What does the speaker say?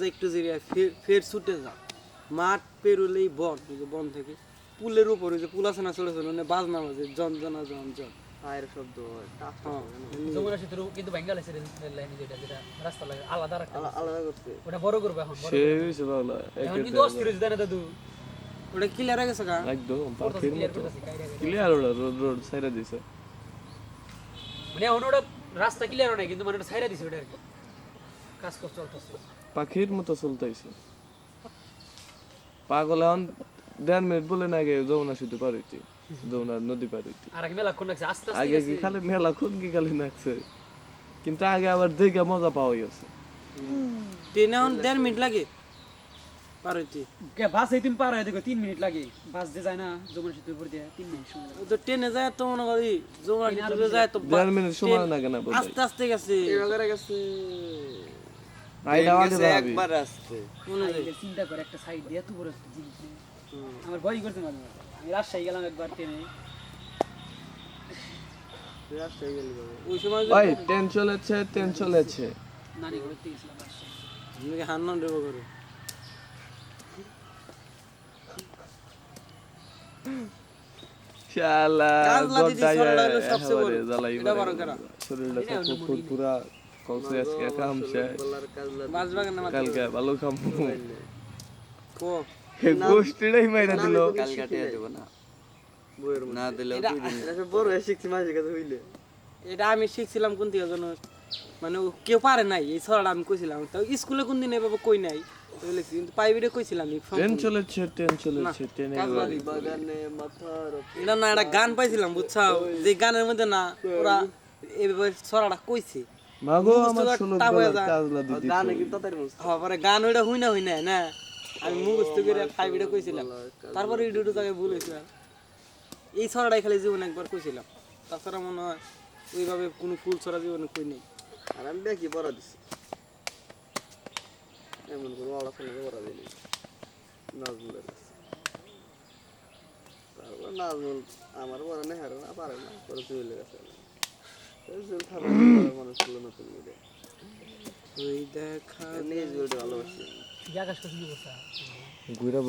যে একটু জিরিয়া ফের ফের ছুটে যা। মাঠ পেরোলেই বন বন থেকে। পুলের উপরে যে পুল আছে না ছোট ছোট মানে বাজনা বাজে জন জনা জন জন। পায়ের শব্দ হয় টাক টাক হ্যাঁ হয় না? যমুনা সেতুর কিন্তু বেঙ্গাল আছে লাইন যেটা যেটা রাস্তা লাগে আলাদা রাখতে আলাদা করছে ওটা বড় করবে এখন। এখন কিন্তু অস্থির হয়েছে জানে দাদু। ওটা ক্লিয়ার হয়ে গেছে একদম পাখির মতো। ক্লিয়ার রোড রোড দিছে। মানে এখন ওটা রাস্তা ক্লিয়ার নাই কিন্তু মানে ওটা সাইরা দিছে ওটা আর কি। কাজ কর চলতেছে। পাখির মতো চলতেছে। পাগল এখন দেড় মিনিট বলে না আগে যমুনা শুধু পার হইতে যমুনা নদী পার হইতে। আর আগে মেলাক্ষণ লাগছে আস্তে আস্তে আগে কি খালি মেলা খুন কি খালি নাকছে? কিন্তু আগে আবার দেখে মজা পাওয়া গেছে ট্রেনে এখন দেড় মিনিট লাগে পার হইতে। বাস এই তুমি পার হয় দেখো তিন মিনিট লাগে। বাস যে যায় না যমুনা সেতুর উপর দিয়ে তিন মিনিট সময় লাগে। তো ট্রেনে যায় তো মনে করি ট্রেনে যায় তো দেড় মিনিট সময় লাগে না আস্তে আস্তে গেছে। এবারে গেছে আইডা আগে গেছে যাবি একবার আসছে। চিন্তা করে একটা সাইড দিয়ে এত বড় একটা জিনিস আমার ভয় করছে মাঝে মাঝে। আমি রাজশাহী গেলাম একবার ট্রেনে। ভাই ট্রেন চলেছে ট্রেন চলেছে। নানি ঘুরতে গেছিলাম রাজশাহী। হান্নান দেবো করে শালা। একেবারে জ্বালাই। শরীরটা পুরা কলসে আজকে কাজ না কালকে ভালো খামু। কো। হে গোষ্ঠীটাই মাইরা দিল। কাল কাটিয়ে দেবো না না দিলে বড় হয়ে শিখছি মাঝে কাছে হইলে এটা আমি শিখছিলাম কোন থেকে জানো মানে কেউ পারে নাই এই ছড়াটা আমি কইছিলাম। তো স্কুলে কোন দিন এভাবে কই নাই কিন্তু প্রাইভেটে কইছিলাম ট্রেন চলেছে ট্রেন চলেছে ট্রেনে বাগানে মাথার এটা না একটা গান পাইছিলাম বুঝছাও? যে গানের মধ্যে না ওরা এভাবে ছড়াটা কইছে। মাগো আমার তা হয়ে ডলার যায়। কাজলা দিদি গানে কিন্তু তাড়াতাড়ি মুছতে হ্যাঁ পরে গান ওইটা হই না হই না? না আমি মুখস্থ করে প্রাইভেটে কইছিলাম। তারপরে এই দুটো জায়গায় ভুল হয়েছিল এই ছড়াটাই খালি জীবনে একবার কইছিলাম। তাছাড়া মনে হয় ওইভাবে কোনো ফুল ছড়া জীবনে কই নেই। আর আমি ব্যাকি পড়া দিছি। এমন কোনো অড়াশোনা পড়া দিলি নাজমুলের তারপর নাজমুল আমার পড়া নেই হারে না পারে না পরে ওই দেখা